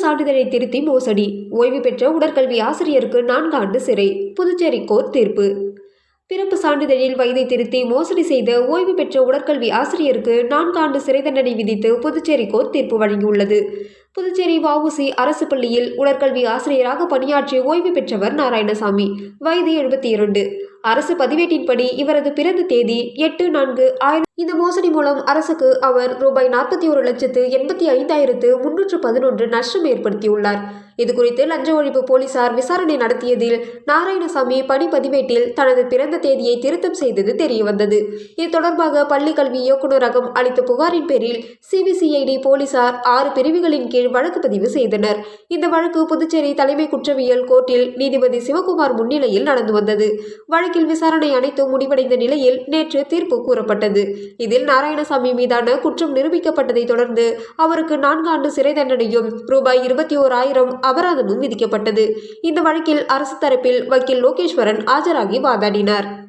சான்றிதழை திருத்தி மோசடி. ஓய்வு பெற்ற உடற்கல்வி ஆசிரியருக்கு நான்கு ஆண்டு சிறை. புதுச்சேரி கோர்ட் தீர்ப்பு. பிறப்பு சான்றிதழில் வயதை திருத்தி மோசடி செய்த ஓய்வு பெற்ற உடற்கல்வி ஆசிரியருக்கு நான்கு ஆண்டு சிறை தண்டனை விதித்து புதுச்சேரி கோர்ட் தீர்ப்பு வழங்கியுள்ளது. புதுச்சேரி வவுசி அரசு பள்ளியில் உடற்கல்வி ஆசிரியராக பணியாற்றி ஓய்வு பெற்றவர் நாராயணசாமி. வயது எழுபத்தி இரண்டு. அரசு பதிவேட்டின்படி இவரது பிறந்த தேதி எட்டு நான்கு ஆயிரம். இந்த மோசடி மூலம் அரசுக்கு அவர் ரூபாய் நாற்பத்தி ஒரு லட்சத்து எண்பத்தி ஐந்தாயிரத்து முன்னூற்று பதினொன்று நஷ்டம் ஏற்படுத்தியுள்ளார். இதுகுறித்து லஞ்ச ஒழிப்பு போலீசார் விசாரணை நடத்தியதில் நாராயணசாமி பணி பதிவேட்டில் தனது பிறந்த தேதியை திருத்தம் செய்தது தெரியவந்தது. இது தொடர்பாக பள்ளி கல்வி இயக்குநரகம் அளித்த புகாரின் பேரில் சிபிசிஐடி போலீசார் ஆறு பிரிவுகளின் கீழ் வழக்கு பதிவு செய்தனர். இந்த வழக்கு புதுச்சேரி தலைமை குற்றவியல் கோர்ட்டில் நீதிபதி சிவகுமார் முன்னிலையில் நடந்து வந்தது. வழக்கில் விசாரணை அனைத்தும் முடிவடைந்த நிலையில் நேற்று தீர்ப்பு கூறப்பட்டது. இதில் நாராயணசாமி மீதான குற்றம் நிரூபிக்கப்பட்டதை தொடர்ந்து அவருக்கு நான்கு ஆண்டு சிறை தண்டனையும் ரூபாய் இருபத்தி ஓராயிரம் அபராதமும் விதிக்கப்பட்டது. இந்த வழக்கில் அரசு தரப்பில் வக்கீல் லோகேஸ்வரன் ஆஜராகி வாதாடினார்.